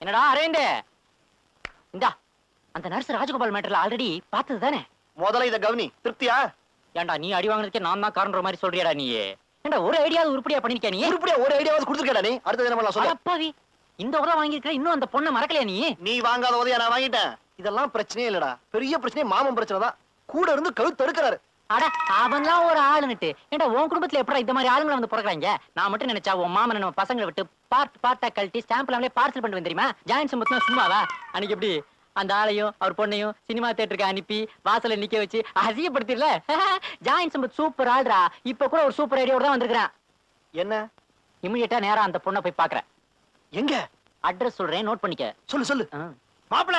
என்னடா அரவிந்த் இந்தா அந்த நர்ஸ் ராஜகோபால் மேட்டர்ல ஆல்ரெடி பார்த்தது தானே? முதல்ல இத கவனி திருப்தியா? ஏன்டா நீ அடி வாங்கினதுக்கே நான் தான் காரணம் மாதிரி சொல்றியாடா நீ ஏன்டா ஒரு ஐடியாவது உருப்படியா பண்ணிருக்கியா நீ? உருப்படியா ஒரு ஐடியாவது கொடுத்துருக்கடா நீ. அடுத்தது என்ன பண்ணலாம் சொல்லு அப்பாவி இந்த உதவ வாங்கியிருக்கிற இன்னும் அந்த பொண்ணை மறக்கலையா நீ? நீ வாங்காத உதவியா நான் வாங்கிட்டேன். இதெல்லாம் பிரச்சனையே இல்லடா. பெரிய பிரச்சனையே மாமன் பிரச்சனை தான். கூட இருந்து கழுத்து தடுக்கிறாரு. அட அவன்லாம் ஒரு ஆளுன்னுட்டு. ஏன்டா உன் குடும்பத்துல எப்படா இந்த மாதிரி ஆளுங்களை வந்து பிறக்குறாங்க? நான் மட்டும் நினைச்சா உன் மாமன் நம்ம பசங்களை விட்டு பார்ட் பார்ட்டா கழட்டி ஸ்டாம்ப்ல பார்சல் பண்ணிட்டு வந்து தெரியுமா ஜாயின் சம்பத்னா சும்மாவா? அன்னைக்கு எப்படி? அந்த ஆளையும் அவர் பொண்ணையும் சினிமா தியேட்டருக்கு அனுப்பி வாசல்ல நிக்க வச்சு அசியப்படுத்திடல ஜாயின் சம்பத் சூப்பர் ஆள்ரா. இப்ப கூட ஒரு சூப்பர் ஐடியாவோட தான் வந்திருக்கிறேன். என்ன? இமிடியேட்டா நேரா அந்த பொண்ணை போய் பாக்குறேன் எங்க? அட்ரஸ் சொல்றேன் நோட் பண்ணிக்க. சொல்லு சொல்லு. மாப்பிள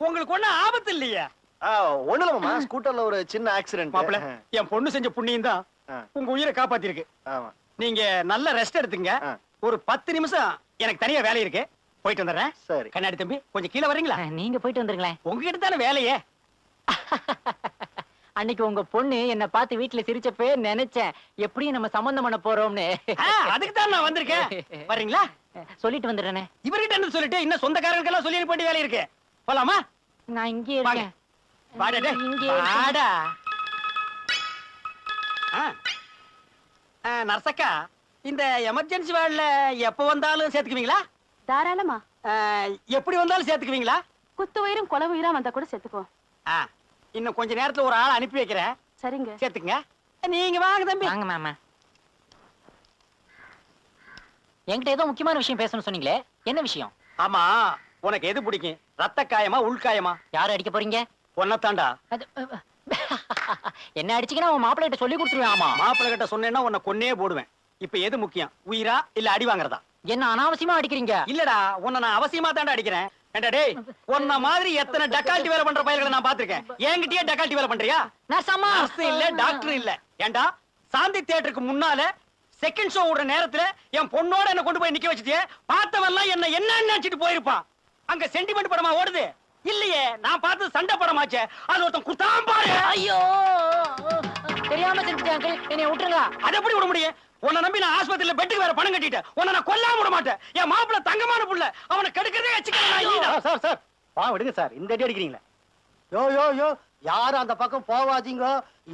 உங்களுக்கு ஒண்ணும் ஆபத்து இல்லையா. ஆ, ஒண்ணுல மாமா ஸ்கூட்டர்ல ஒரு சின்ன ஆக்சிடென்ட் மாப்பிள என் பொண்ணு செஞ்ச புண்ணியம் தான். உங்க உயிரை காப்பாத்திருக்கு. ஆமா. நீங்க நல்ல ரெஸ்ட் எடுத்துங்க. ஒரு பத்து நிமிஷம் எனக்கு தனியா வேலை இருக்கு. போயிட்டு வந்துடுறேன். சரி. கண்ணாடி தம்பி கொஞ்சம் கீழே வர்றீங்களா நீங்க போயிட்டு வந்துருங்களேன். உங்ககிட்ட தானே வேலையே. அன்னைக்கு உங்க பொண்ணு என்ன பார்த்து வீட்டுல சிரிச்சப்பே நினைச்சேன். எப்படியும் நம்ம சம்பந்தம் பண்ண போறோம்னு. அதுக்கு தான் நான் வந்திருக்கேன். வர்றீங்களா சொல்லிட்டு வந்துடுறேனே. இவர்கிட்ட என்ன சொல்லிட்டு இன்னும் சொந்தக்காரங்களுக்கெல்லாம் சொல்லி போட்டு வேலை இருக்கு. போலாமா? நான் இங்கே. இருக்கேன். வாடா டேய். இங்கே வாடா. ஆ. ஆ, நர்சக்கா இந்த எமர்ஜென்சி வார்டுல எப்ப வந்தாலும் சேர்த்துக்குவீங்களா? தாராளமா. ஆ, எப்படி வந்தாலும் சேர்த்துக்குவீங்களா? குத்து உயிரும் கொலை உயிரா வந்தா கூட செத்துக்குவோம் ஆ, இன்னும் கொஞ்ச நேரத்துல ஒரு ஆள் அனுப்பி வைக்கிறேன். சரிங்க. சேர்த்துக்குங்க. நீங்க வாங்க தம்பி. வாங்க மாமா. என்கிட்ட ஏதோ முக்கியமான விஷயம் பேசணும்னு சொன்னீங்களே. என்ன விஷயம்? ஆமா உனக்கு எது பிடிக்கும்? ரத்த காயமா உள்காயமா? யார் அடிக்க போறீங்க? அஹ், என்ன அடிச்சீங்கன்னா உன் மாப்பிள்ளைகிட்ட சொல்லி கொடுத்துருவேன் ஆமா. மாப்பிள்ளை கிட்ட சொன்னேன்னா உன்னை கொன்னே போடுவேன். இப்ப எது முக்கியம் உயிரா இல்ல அடி வாங்குறதா? என்ன அனாவசியமா அடிக்கிறீங்க? இல்லடா உன்னை நான் அவசியமா தாண்டா அடிக்கிறேன். ஏண்டா டேய் உன்ன மாதிரி எத்தனை டக்கால்ட்டி வேலை பண்ற பயல்களை நான் பாத்திருக்கேன் என்கிட்டயே டக்கால்ட்டி வேலை பண்றியா? நர்சம்மா நர்ஸ் இல்ல டாக்டர் இல்ல. ஏண்டா சாந்தி தியேட்டருக்கு முன்னால செகண்ட் ஷோ விடுற நேரத்துல என் பொண்ணோட என்ன கொண்டு போய் நிக்க வச்சுட்டியே பார்த்தவன்லாம் என்ன என்ன நினைச்சிட்டு போயிருப்பான். அங்க சென்டிமெண்ட் படமா ஓடுது. இல்லையே நான் பார்த்து சண்டை படமாச்சே. அது ஒருத்தன் குத்தாம் பாரு. ஐயோ தெரியாம செஞ்சுட்டேன் uncle. என்னை விட்டுருங்க. அது எப்படி விட முடியும்? உன்னை நம்பி நான் ஆஸ்பத்திரியில பெட்டுக்கு வேற பணம் கட்டிட்டேன். உன்னை நான் கொல்லாம விட மாட்டேன். என் மாப்பிள்ள தங்கமான புள்ள. அவனை கெடுக்கிறதே வச்சுக்கிறேன் சார் சார். பா விடுங்க சார். இந்த அடி அடிக்கிறீங்களா. யோ யோ யோ. யாரும் அந்த பக்கம் போவாதீங்க?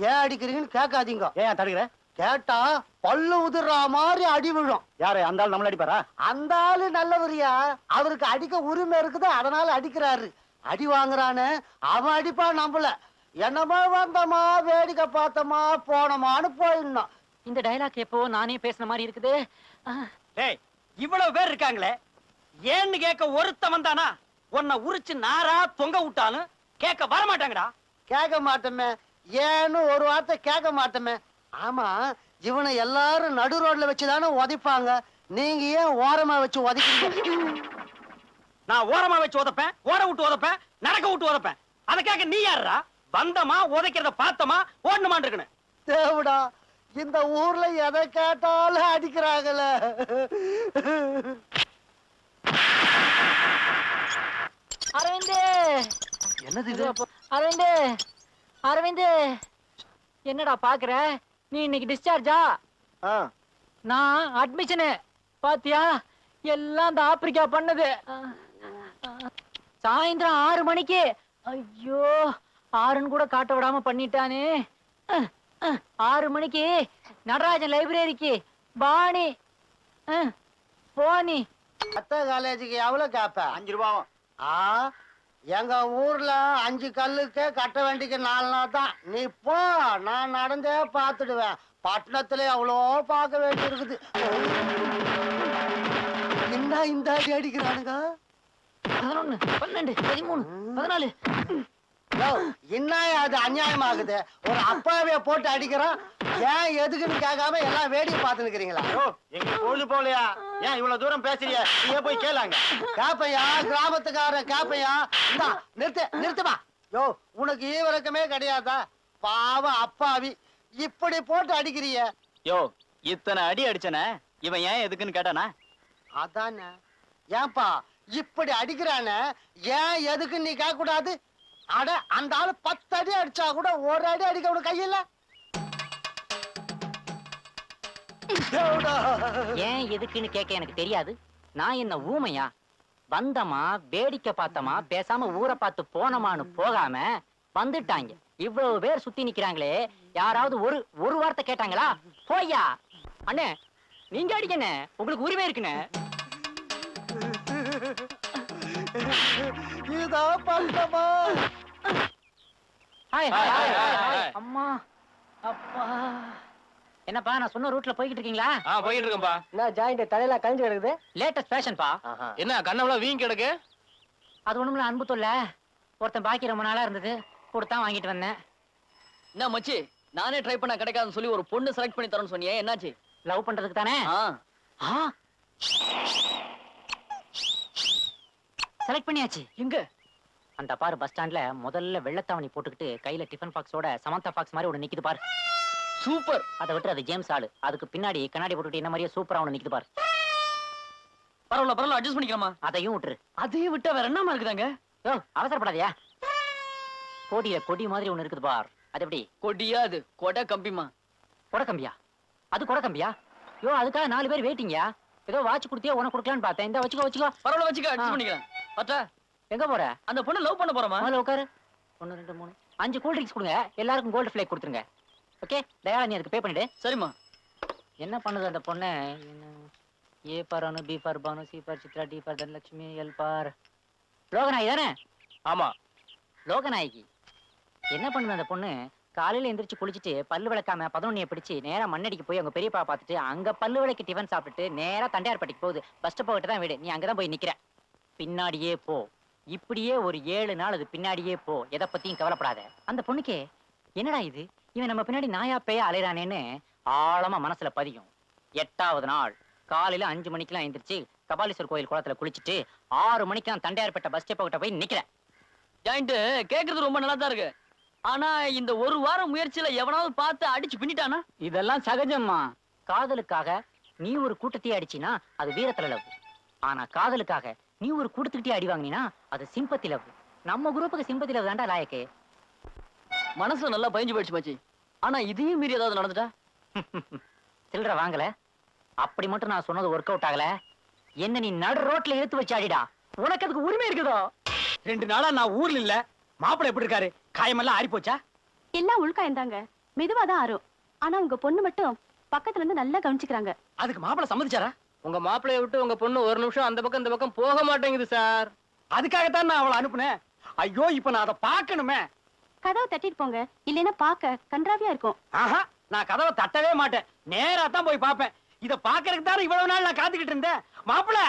ஏன் அடிக்கிறீங்கன்னு கேட்காதீங்க. ஏன் தடுக்கிற? கேட்டா பல்லு உதிர்ற மாதிரி அடி விழும். யாரு அந்த ஆள் நம்மள அடிப்பாரா? அந்த ஆளு நல்லவரியா அவருக்கு அடிக்க உரிமை இருக்குது அதனால அடிக்கிறாரு. அடி வாங்குறானு அவன் அடிப்பா நம்பல என்னமோ வந்தமா வேடிக்கை பார்த்தோமா போனோமான்னு போயிடணும் இந்த டயலாக் எப்போ நானே பேசுன மாதிரி இருக்குது? டேய் இவ்வளவு பேர் இருக்காங்களே. ஏன்னு கேட்க ஒருத்தவன் தானா உன்னை உரிச்சு நாரா தொங்க விட்டாலும் கேட்க வர மாட்டாங்கடா கேட்க மாட்டோமே. ஏன்னு ஒரு வார்த்தை கேட்க மாட்டோமே. ஆமா இவனை எல்லாரும் நடு ரோட்ல வச்சுதானே உதைப்பாங்க. நீங்க ஏன் ஓரமா வச்சு உதைக்கிறீங்க? நான் ஓரமா வச்சு உதப்பேன் ஓட விட்டு உதப்பேன் நடக்க விட்டு உதப்பேன். அதை கேட்க நீ யாருடா வந்தமா உதைக்கிறத பார்த்தமா ஓடணுமான் இருக்கணும். தேவடா இந்த ஊர்ல எதை கேட்டாலும் அடிக்கிறாங்களே. அரவிந்த். என்னது அரவிந்த். அரவிந்த். என்னடா பாக்குற? நீ இன்னைக்கு டிஸ்சார்ஜா நான் அட்மிஷனு பாத்தியா? எல்லாம் இந்த ஆப்பிரிக்கா பண்ணது. சாயந்தரம் ஆறு மணிக்கு. ஐயோ ஆறுன்னு கூட காட்ட விடாம பண்ணிட்டானே. ஆறு மணிக்கு நடராஜன் லைப்ரரிக்கு. பாணி போனி அத்த காலேஜுக்கு எவ்வளவு கேப்ப? அஞ்சு ரூபாவும். ஆ எங்க ஊர்ல அஞ்சு கல்லுக்கு கட்ட வேண்டிக்கு நாலு நாள் தான். நீ போ நான் நடந்தே பார்த்துடுவேன். பட்டணத்துல எவ்வளோ பார்க்க வேண்டி இருக்குது என்ன இந்த அடி அடிக்கிறானுங்க? பதினொன்னு பன்னெண்டு பதிமூணு பதினாலு. என்ன அது அநியாயமாகுது? ஒரு அப்பாவைய போட்டு அடிக்கிறான். ஏன் எதுக்குன்னு கேட்காம எல்லாம் வேடிக்கை பார்த்து நிக்கிறீங்களா எங்க பொழுது போலையா ஏன் இவ்வளவு தூரம் பேசுறிய நீங்க போய் கேளாங்க. கேப்பையா கிராமத்துக்கார கேப்பையா? இந்தா நிறுத்து நிறுத்துமா யோ உனக்கு ஈவிரக்கமே கிடையாதா? பாவம் அப்பாவி. இப்படி போட்டு அடிக்கிறிய? யோ இத்தனை அடி அடிச்சன இவன் ஏன் எதுக்குன்னு கேட்டானா? அதானே. ஏன்பா இப்படி அடிக்கிறானே ஏன் எதுக்கு நீ கேட்க கூடாது அட அந்த ஆளு பத்து அடி அடிச்சா கூட ஒரு அடி அடிக்க உனக்கு கையில ஏன் எதுக்குன்னு கேட்க எனக்கு தெரியாது. நான் என்ன ஊமையா? வந்தமா வேடிக்கை பார்த்தமா பேசாம ஊரை பார்த்து போனமான்னு போகாம வந்துட்டாங்க. இவ்வளவு பேர் சுத்தி நிக்கிறாங்களே யாராவது ஒரு ஒரு வார்த்தை கேட்டாங்களா? போய்யா. அண்ணே நீங்க அடிக்கண்ணே உங்களுக்கு உரிமை இருக்குண்ணே. இதான் பந்தமா ஹாய் ஹாய், ஹாய். அம்மா அப்பா. என்னப்பா நான் சொன்ன ரூட்ல போய்கிட்டு இருக்கீங்களா? ஆ போயிட்டு இருக்கேன்பா என்ன ஜாயிண்ட் தலையில கழிஞ்சு கிடக்குது? லேட்டஸ்ட் ஃபேஷன்பா என்ன கண்ணவெல்லாம் வீங்கி கிடக்கு? அது ஒண்ணுமில்ல அன்பு தொல்ல. ஒருத்தன் பாக்கி ரொம்ப நாளா இருந்தது. கொடுத்தான் வாங்கிட்டு வந்தேன். என்ன மச்சி? நானே ட்ரை பண்ண கிடைக்காதுன்னு சொல்லி ஒரு பொண்ணு செலக்ட் பண்ணி தரேன்னு சொன்னியே என்னாச்சு? லவ் பண்றதுக்கு தானே? ஆ. ஆ. செலக்ட் பண்ணியாச்சு. எங்க? அந்த பாரு பஸ் ஸ்டாண்ட்ல முதல்ல வெள்ளத்தாவணி போட்டுக்கிட்டு கையில டிஃபன் பாக்ஸோட சமந்தா பாக்ஸ் மாதிரி ஒண்ணு நிக்குது பாரு. சூப்பர். அதை விட்டு அது ஜேம்ஸ் ஆளு. அதுக்கு பின்னாடி கண்ணாடி போட்டுக்கிட்டு என்ன மாதிரியே சூப்பரா ஒண்ணு நிக்குது பாரு. பரவாயில்ல பரவாயில்ல அட்ஜஸ்ட் பண்ணிக்கலாமா? அதையும் விட்டுரு. அதையும் விட்டா வேற என்னமா இருக்குதாங்க? யோ அவசரப்படாதயா. கோடியில கொடி மாதிரி ஒண்ணு இருக்குது பார். அது எப்படி? கொடியா அது? கொடை கம்பிமா கொடக்கம்பியா அது கொடக்கம்பியா யோ அதுக்காக நாலு பேர் வெயிட்டிங்கயா ஏதோ வாட்ச் கொடுத்தியா உனக்கு கொடுக்கலான்னு பார்த்தேன். இந்த வச்சுக்கோ வச்சுக்கோ. பரவாயில்ல வச்சுக்க. அட்ஜஸ்ட் பண்ணிக்கலாம். பத்தா எங்க போற? அந்த பொண்ணு லவ் பண்ண போறமா முதல்ல உட்காரு. ஒன்னு ரெண்டு மூணு. அஞ்சு கூல் ட்ரிங்க்ஸ் கொடுங்க. எல்லாருக்கும் கோல்டு ஃபிளேக் கொடுத்துருங்க. ஓகே நீ அதுக்கு பே பண்ணிடு. சரிம்மா. என்ன பண்ணுது அந்த பொண்ணு? A for Anu B for Bhanu C Chitra D for Dhanalakshmi L for Loganayaki தானே? ஆமா. லோகநாயகி. என்ன பண்ணுது அந்த பொண்ணு? காலையில எந்திரிச்சு குளிச்சுட்டு பல்லு விளக்காம பதினொன்னிய பிடிச்சு நேரா மண்ணடிக்கு போய் அவங்க பெரியப்பா பார்த்துட்டு அங்க பல்லு விளக்கி டிஃபன் சாப்பிட்டுட்டு நேரா தண்டையார்பட்டிக்கு போகுது. பஸ் ஸ்டாப் தான் வீடு. நீ அங்கதான் போய் நிக்கிற. பின்னாடியே போ. இப்படியே ஒரு ஏழு நாள் அது பின்னாடியே போ. எதை பத்தியும் கவலைப்படாத. அந்த பொண்ணுக்கே என்னடா இது? இவன் நம்ம பின்னாடி நாயா பேயா அலைறானேன்னு ஆழமா மனசுல பதியும். எட்டாவது நாள். காலையில அஞ்சு மணிக்கெல்லாம் எந்திரிச்சு கபாலீஸ்வரர் கோயில் குளத்துல குளிச்சுட்டு ஆறு மணிக்கு நான் தண்டையார்பட்ட பஸ் ஸ்டாப் கிட்ட போய் நிக்கிறேன். ஜாயிண்ட் கேக்குறது ரொம்ப நல்லா தான் இருக்கு. ஆனா இந்த ஒரு வாரம் முயற்சியில எவனாவது பார்த்து அடிச்சு பின்னிட்டானா? இதெல்லாம் சகஜம்மா. காதலுக்காக நீ ஒரு கூட்டத்தையே அடிச்சினா அது வீரத்துல லவ். ஆனா காதலுக்காக நீ ஒரு கூட்டத்துக்கிட்டே அடி வாங்கினா அது சிம்பத்தி லவ் நம்ம குரூப்புக்கு சிம்பத்தி லவ் தான்டா லாயக்கு. மனசு நல்லா பயஞ்சு போயிடுச்சு மச்சி. ஆனா இதையும் மீறி ஏதாவது நடந்துட்டா? சில்லற வாங்கல. அப்படி மட்டும் நான் சொன்னது ஒர்க் அவுட் ஆகல. என்ன நீ நடு ரோட்ல இழுத்து வச்சு அடிடா. உனக்கு அதுக்கு உரிமை இருக்குதோ? ரெண்டு நாளா நான் ஊர்ல இல்ல. மாப்பிள்ளை எப்படி இருக்காரு? காயமெல்லாம் ஆறி போச்சா? எல்லாம் உள்காயந்தாங்க. மெதுவா தான் ஆறும். ஆனா உங்க பொண்ணு மட்டும் பக்கத்துல இருந்து நல்லா கவனிச்சுக்கிறாங்க. அதுக்கு மாப்பிள்ளை சம்மதிச்சாரா? உங்க மாப்பிளைய விட்டு உங்க பொண்ணு ஒரு நிமிஷம் அந்த பக்கம் இந்த பக்கம் போக மாட்டேங்குது சார். அதுக்காகத்தான் நான் அவளை அனுப்புனேன். ஐயோ இப்ப நான் அதை பார்க்கணுமே. கதவை தட்டிட்டு போங்க. இல்லைன்னா பாக்க கன்றாவியா இருக்கும். ஆஹா நான் கதவை தட்டவே மாட்டேன். நேரா தான் போய் பார்ப்பேன். இத பாக்குறதுக்கு தானே இவ்வளவு நாள் நான் காத்துக்கிட்டு இருந்தேன். மாப்பிள்ள!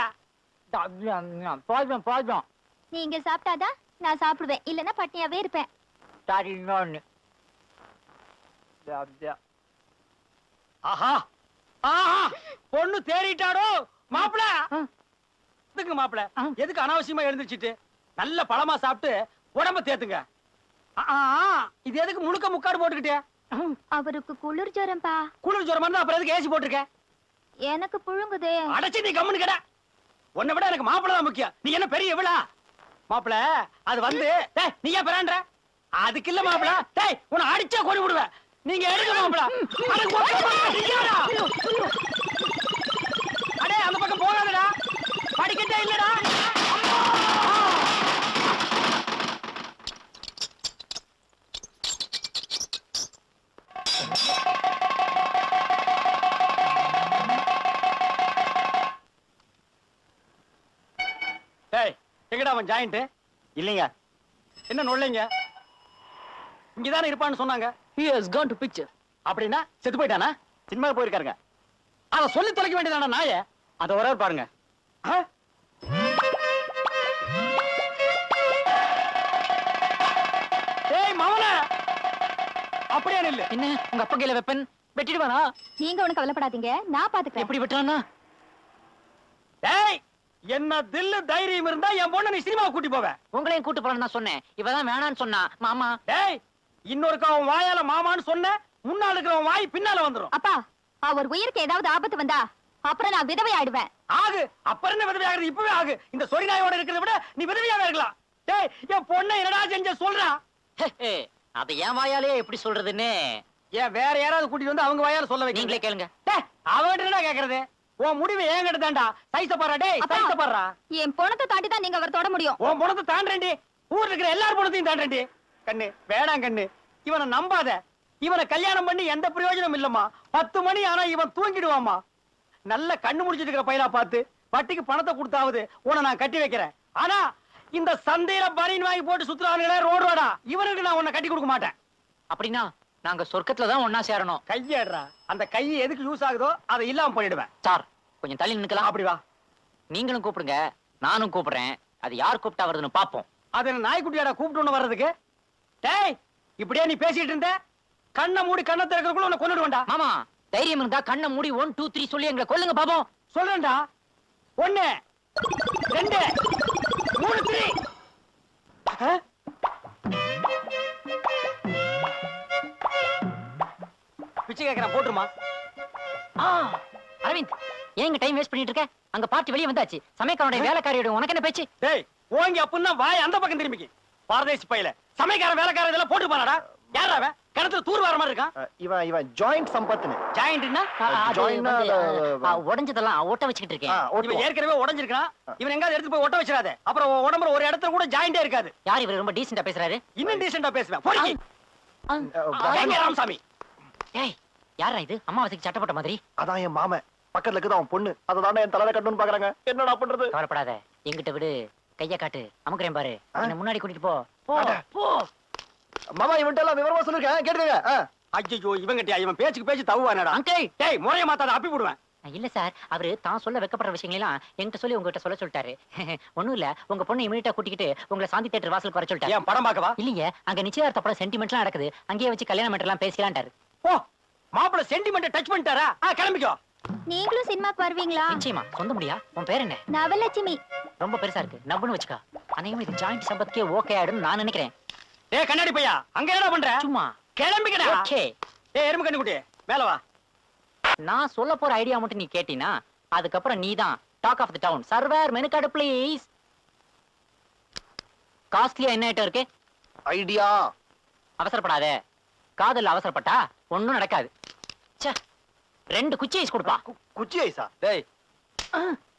போதும் போதும் நீங்க சாப்பிட்டாதான் நான் சாப்பிடுவேன். இல்லனா பட்னியாவே இருப்பேன். ஆஹா ஆஹா பொண்ணு தேறிட்டாடோ? மாப்பிள? எதுக்கு மாப்பிள. எதுக்கு அனாவசியமா எழுந்திருச்சிட்டு? நல்ல பழமா சாப்பிட்டு உடம்ப தேத்துங்க. இது எதுக்கு முழுக்க முக்காடு போட்டுக்கிட்டே? அவருக்கு குளிர் ஜுரம்பா. குளிர் ஜுரமா இருந்தா அப்புறம் எதுக்கு ஏசி போட்டிருக்க? எனக்கு புழுங்குதே. அடைச்சு நீ கம்முன்னு கடை. உன்னை விட எனக்கு மாப்பிள தான் முக்கியம். நீ என்ன பெரிய விழா மாப்பிள அது வந்து டேய் நீ ஏன் பிராண்ட அதுக்கு இல்ல மாப்பிள. டேய் உன்னை அடிச்சா கொண்டு விடுவேன். நீங்க எடுங்க மாப்பிள. அட, அந்த பக்கம் போகாதடா. படிக்கட்டே இல்லடா. எங்கடா அவன் ஜாயிண்ட் இல்லைங்க. என்ன நொல்லைங்க? இங்கதானே இருப்பான்னு சொன்னாங்க. He has gone to picture. அப்படின்னா செத்து போயிட்டானா? சினிமா போயிருக்காருங்க. அத சொல்லி தொலைக்க வேண்டியதான நாய? அத ஒரே பாருங்க. ஆ? ஏய் மவன! அப்படியே நில்லு. என்ன? உங்க அப்பா கையில வெப்பன் வெட்டிடுவானா? நீங்க ஒண்ணு கவலைப்படாதீங்க. நான் பாத்துக்கிறேன். எப்படி வெட்டுறானா? டேய் என்ன தில்லு தைரியம் இருந்தா என் பொண்ணு நீ சினிமா கூட்டி போவ. உங்களையும் கூட்டு போறேன்னு தான் சொன்னேன். இவதான் வேணான்னு சொன்னா. மாமா. டேய் இன்னொருக்கா அவன் வாயால மாமான்னு சொன்ன முன்னால இருக்கிறவன் வாய் பின்னால வந்துரும். அப்பா அவர் உயிருக்கு ஏதாவது ஆபத்து வந்தா அப்புறம் நான் விதவை ஆயிடுவேன் ஆகு அப்புறம் என்ன விதவை ஆகுறது இப்பவே ஆகு. இந்த சொரி நாயோட இருக்கிறத விட நீ விதவையாக இருக்கலாம். டேய் என் பொண்ணை என்னடா செஞ்ச சொல்றா? அதை என் வாயாலே எப்படி சொல்றதுன்னு? ஏன் வேற யாராவது கூட்டிட்டு வந்து அவங்க வாயால சொல்ல வைக்க நீங்களே கேளுங்க. டேய் அவன்கிட்ட என்னடா கேக்குறது? உன் முடிவு ஏங்கிட்ட தாண்டா சைஸ பாறா டேய். சைஸ பாறா என் பொணத்தை தாண்டி தான் நீங்க அவர் தொட முடியும். உன் பணத்தை தாண்டேன்டி ஊர்ல இருக்கிற எல்லார் பணத்தையும் தாண்டேன்டி கண்ணு வேணாம் கண்ணு. இவனை நம்பாத. இவனை கல்யாணம் பண்ணி எந்த பிரயோஜனம் இல்லம்மா. பத்து மணி ஆனா இவன் தூங்கிடுவாமா நல்ல கண்ணு முடிச்சிட்டு இருக்கிற பையனா பார்த்து வட்டிக்கு பணத்தை கொடுத்தாவது உன்னை நான் கட்டி வைக்கிறேன். ஆனா இந்த சந்தையில பனியன் வாங்கி போட்டு சுத்துறாங்களே ரோடு ரோடா இவனுக்கு நான் உன்னை கட்டி கொடுக்க மாட்டேன். அப்படின்னா நாங்க சொர்க்கத்துல தான் ஒன்னா சேரணும். கையேடுறா. அந்த கை எதுக்கு யூஸ் ஆகுதோ அதை இல்லாம பண்ணிடுவேன் சார் கொஞ்சம் தள்ளி நிக்கலாம் அப்படி வா. நீங்களும் கூப்பிடுங்க நானும் கூப்பிடுறேன். அது யார் கூப்பிட்டா வருதுன்னு பாப்போம் அது நாய்க்குட்டியாடா கூப்பிட்டு வர்றதுக்கு? டேய் இப்படியே நீ பேசிட்டு இருந்த? கண்ணை மூடி கண்ணை திறக்கிறதுக்குள்ள உன்னை கொண்டுடுவேன்டா மாமா தைரியம் இருந்தா கண்ணை மூடி ஒன் டூ த்ரீ சொல்லி எங்களை கொல்லுங்க பாப்போம் சொல்றேன்டா. ஒண்ணு ரெண்டு மூணு த்ரீ பிச்சை கேட்கறேன் போட்டுருமா? அரவிந்த் ஏங்க டைம் வேஸ்ட் பண்ணிட்டு இருக்க? அங்க பார்ட்டி வெளியே வந்தாச்சு. சமயக்காரனுடைய வேலைக்காரியோட உனக்கு என்ன பேச்சு? டேய் ஓங்கி அப்புன்னா வாய் அந்த பக்கம் திரும்பிக்கு. பாரதேசி பையில. சமைக்கார வேலைக்கார இதெல்லாம் போட்டு போனாடா யாரா அவன்? கிணத்துல தூர் வர மாதிரி இருக்கான். இவன் இவன் ஜாயிண்ட் சம்பத்துன்னு. ஜாயிண்ட்னா உடைஞ்சதெல்லாம் ஒட்ட வச்சுக்கிட்டு இருக்கேன். இவன் ஏற்கனவே உடைஞ்சிருக்கான் இவன் எங்காவது எடுத்து போய் ஒட்ட வச்சிடாத. அப்புறம் உடம்புல ஒரு இடத்துல கூட ஜாயிண்டே இருக்காது. யார் இவர்? ரொம்ப டீசெண்டா பேசுறாரு. இன்னும் டீசெண்டா பேசுவேன். ராமசாமி. ஏய் யாரா இது? அம்மாவாசைக்கு சட்டப்பட்ட மாதிரி. அதான் என் மாமன். பக்கத்துல இருக்குது அவன் பொண்ணு? அதை தானே என் தலையில கட்டணும்னு பாக்குறாங்க. என்னடா பண்றது? கவலைப்படாத. எங்கிட்ட விடு. கைய காட்டு. அமுக்குறேன் பாரு. என்ன முன்னாடி கூட்டிட்டு போ. போ மாமா இவன்ட்ட எல்லாம் விவரமா சொல்லிருக்கேன். கேட்டுக்கங்க. ஐயோ இவங்கிட்டயா? இவன் பேச்சுக்கு பேச்சு தவுவானடா. அங்கிள். டேய் முறைய மாத்தாத அப்பி போடுவேன். இல்ல சார். அவரு தான் சொல்ல வைக்கப்படுற விஷயங்களெல்லாம் என்கிட்ட சொல்லி உங்ககிட்ட சொல்ல சொல்லிட்டாரு. ஒண்ணும் இல்ல. உங்க பொண்ணு இமீடியட்டா கூட்டிக்கிட்டு உங்களை சாந்தி தேட்டர் வாசலுக்கு வர சொல்லிட்டாரு. ஏன் படம் பார்க்கவா? இல்லைங்க. அங்க நிச்சயதார்த்த படம் சென்டிமெண்ட்லாம் நடக்குது. அங்கேயே வச்சு கல்யாணம் எல்லாம் பேசிக்கலான்ட்டாரு ஓ மாப்பிள சென்டிமெண்ட் டச் பண்ணிட்டாரா? கிளம்பிக்கோ. நீங்களும் சினிமாக்கு வருவீங்களா நிச்சயமா. சொந்த முடியா? உன் பேர் என்ன? நவலட்சுமி. ரொம்ப பெருசா இருக்கு. நம்புன்னு வச்சுக்கா. அனைவரும் இது ஜாயிண்ட் சம்பத்துக்கே ஓகே ஆயிடும் நான் நினைக்கிறேன். ஏய் கண்ணாடி பையா அங்க என்னடா பண்ற? சும்மா. கிளம்பிக்கடா. ஓகே. ஏய் எறும்பு கண்ணுக்குட்டி மேல வா. நான் சொல்ல போற ஐடியா மட்டும் நீ கேட்டினா அதுக்கப்புறம் நீ தான் talk of the town server menu card please காஸ்ட்லியா என்ன ஐட்டம் இருக்கு? ஐடியா அவசரப்படாத. காதல்ல அவசரப்பட்டா ஒண்ணும் நடக்காது. ச்சே. ரெண்டு குச்சி ஐஸ் கொடுப்பா. குச்சி ஐசா டேய்.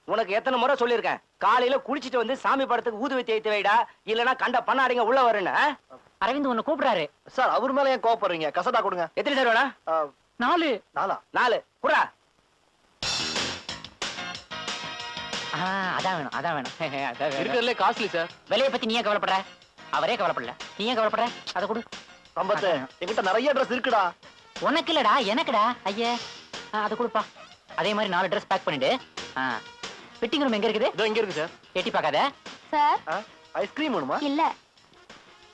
உனக்கு எத்தனை முறை சொல்லியிருக்கேன். காலையில குளிச்சிட்டு வந்து சாமி படத்துக்கு ஊதுவத்தி ஏத்தி வைடா. இல்லனா கண்ட பண்ணாடிங்க உள்ள வருன்னு? அரவிந்த் உன்னை கூப்பிடுறாரு. சார் அவர் மேல ஏன் கோவப்படுறீங்க? கசடா கொடுங்க. எத்தனை சார் வேணா நாலு. நாலா? நாலு. ஆ, அதான் வேணும் அதான் வேணும். அதான் வேணும். இருக்கிறதுல காஸ்ட்லி சார். விலைய பத்தி நீ ஏன் கவலைப்படுற? அவரே கவலைப்படல. நீ ஏன் கவலைப்படுற? அதை கொடு. சம்பத்து என்கிட்ட நிறைய ட்ரெஸ் இருக்குடா. உனக்கு இல்லடா எனக்குடா. ஐயே. அதை கொடுப்பா. அதே மாதிரி நாலு ட்ரெஸ் பேக் பண்ணிடு. ஆ. ஃபிட்டிங் ரூம் எங்க இருக்குது? இதோ இங்க இருக்கு சார் எட்டி பார்க்காத. சார் ஐஸ்கிரீம் வேணுமா? இல்ல.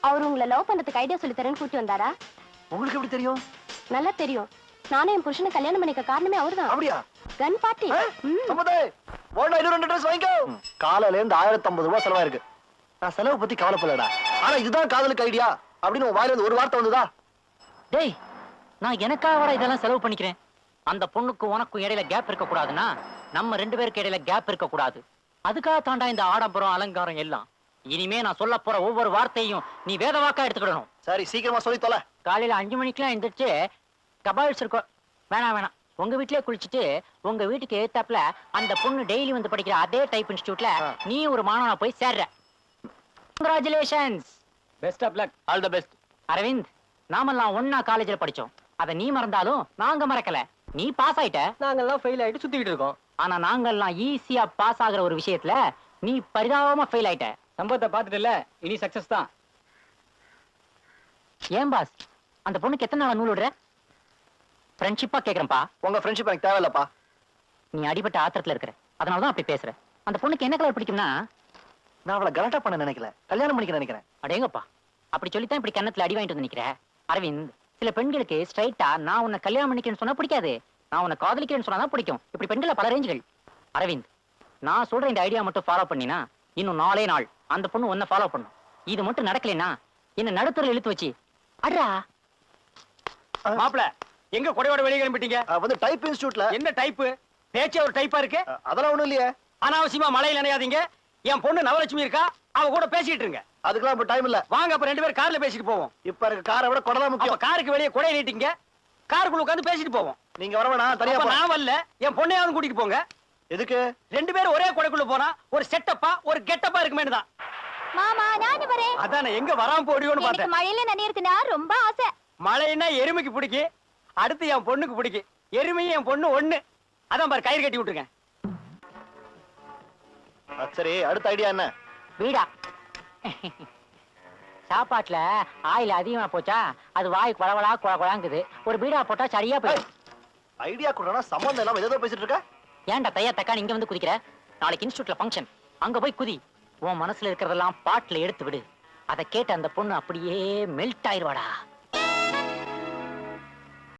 அவர் உங்களை லவ் பண்றதுக்கு ஐடியா சொல்லி தரேன்னு கூட்டி வந்தாரா? உங்களுக்கு எப்படி தெரியும்? நல்லா தெரியும். நானும் என் புருஷனை கல்யாணம் பண்ணிக்க காரணமே அவர்தான். அப்படியா? கன் பார்ட்டி போனா இன்னும் ரெண்டு ட்ரெஸ் வாங்கிக்கோ. காலையில இருந்து ஆயிரத்தி ஐம்பது ரூபாய் செலவாயிருக்கு. நான் செலவு பத்தி கவலைப்படலடா. ஆனா இதுதான் காதலுக்கு ஐடியா அப்படின்னு உன் வாயில இருந்து ஒரு வார்த்தை வந்ததா? டேய் நான் எனக்காக இதெல்லாம் செலவு பண்ணிக்கிறேன். அந்த பொண்ணுக்கு உனக்கும் இடையில கேப் இருக்க கூடாதுன்னா நம்ம ரெண்டு பேருக்கு இடையில கேப் இருக்க கூடாது அதுக்காக தாண்டா இந்த ஆடம்பரம் அலங்காரம் எல்லாம். இனிமே நான் சொல்ல போற ஒவ்வொரு வார்த்தையும் நீ வேதவாக்கா எடுத்துக்கிடணும். சரி சீக்கிரமா சொல்லி தொலை. காலையில அஞ்சு மணிக்கெல்லாம் எந்திரிச்சு கபால்ஸ் இருக்கும் வேணாம் வேணாம். உங்க வீட்லயே குளிச்சுட்டு உங்க வீட்டுக்கு ஏத்தாப்புல அந்த பொண்ணு டெய்லி வந்து படிக்கிற அதே டைப் இன்ஸ்டியூட்ல நீ ஒரு மாணவனா போய் சேர்ற. Congratulations best of luck all the best Aravind நாமெல்லாம் ஒன்னா காலேஜ்ல படிச்சோம். அத நீ மறந்தாலும் நாங்க மறக்கல. நீ பாஸ் ஆயிட்ட? நாங்கெல்லாம் ஃபெயில் ஆயிட்டு சுத்திக்கிட்டு இருக்கோம். ஆனா நாங்கெல்லாம் ஈஸியா பாஸ் ஆகுற ஒரு விஷயத்துல நீ பரிதாபமா ஃபெயில் ஆயிட்ட. சம்பவத்தை பார்த்துட்டுல இனி சக்சஸ் தான். ஏன் பாஸ் அந்த பொண்ணுக்கு எத்தனை நாள் நூல் விடுற? ஃப்ரெண்ட்ஷிப்பா கேக்குறேன்ப்பா. உங்க ஃப்ரெண்ட்ஷிப் எனக்கு தேவையில்லப்பா. நீ அடிபட்ட ஆத்திரத்துல இருக்கிற. அதனாலதான் அப்படி பேசுற. அந்த பொண்ணுக்கு என்ன கலர் பிடிக்கும்னா? நான் அவளை கலாட்டா பண்ண நினைக்கல. கல்யாணம் பண்ணிக்க நினைக்கிறேன். அடேங்கப்பா. அப்படி சொல்லித்தான் இப்படி கன்னத்துல அடி வாங்கிட்டு வந்து நிக்கிற. அரவிந்த். சில பெண்களுக்கு ஸ்ட்ரைட்டா நான் உன்னை கல்யாணம் பண்ணிக்கிறேன்னு சொன்னா பிடிக்காது. நான் உன்னை காதலிக்கிறேன்னு சொன்னா தான் பிடிக்கும். இப்படி பெண்கள பல ரேஞ்சுகள் அரவிந்த் நான் சொல்ற இந்த ஐடியா மட்டும் ஃபாலோ பண்ணினா இன்னும் நாளே நாள் அந்த பொண்ணு உன்னை ஃபாலோ பண்ணும். இது மட்டும் நடக்கலைன்னா என்ன நடுத்தர இழுத்து வச்சு. அடா மாப்பிள எங்க கொடையோட வெளியே கிளம்பிட்டீங்க? வந்து டைப் இன்ஸ்டியூட்ல என்ன டைப்பு பேச்சே ஒரு டைப்பா இருக்கு? அதெல்லாம் ஒண்ணும் இல்லையே. அனாவசியமா மழையில நினையாதீங்க என் பொண்ணு நவலட்சுமி இருக்கா? அவ கூட பேசிட்டு இருங்க. அதுக்கெல்லாம் இப்ப டைம் இல்ல. வாங்க அப்ப ரெண்டு பேரும் கார்ல பேசிட்டு போவோம். இப்ப இருக்க காரை விட கொடதான் அப்ப முக்கியம். காருக்கு வெளியே கொடை நீட்டிங்க. காருக்குள்ள உட்காந்து பேசிட்டு போவோம். நீங்க வர வேணாம் தனியா. நான் வரல. என் பொண்ணையாவது கூட்டிட்டு போங்க. எதுக்கு? ரெண்டு பேரும் ஒரே கொடைக்குள்ள போனா ஒரு செட்டப்பா ஒரு கெட்டப்பா இருக்குமே தான். மாமா நானு வரேன். அதானே எங்க வராம போடியோன்னு எனக்கு பார்த்தேன். மழையில நனையறதுனா ரொம்ப ஆசை. மழைன்னா எருமைக்கு பிடிக்கு அடுத்து என் பொண்ணுக்கு பிடிக்கு எருமையும் என் பொண்ணு ஒண்ணு. அதான் பாரு கயிறு கட்டி விட்டுருக்கேன். சரி அடுத்த ஐடியா என்ன? வீடா. சாப்பாட்டுல ஆயில் அதிகமா போச்சா? அது வாய் குழவளா குழ குழாங்குது. ஒரு பீடா போட்டா சரியா போயிடும். ஐடியா கொடுறா சம்பந்தம் இல்லாம ஏதோ பேசிட்டு இருக்க? ஏன்டா தையா தக்கான் இங்க வந்து குதிக்கிற? நாளைக்கு இன்ஸ்டியூட்ல ஃபங்க்ஷன் அங்க போய் குதி. உன் மனசுல இருக்கிறதெல்லாம் பாட்டுல எடுத்து விடு. அதை கேட்டு அந்த பொண்ணு அப்படியே மெல்ட் ஆயிருவாடா.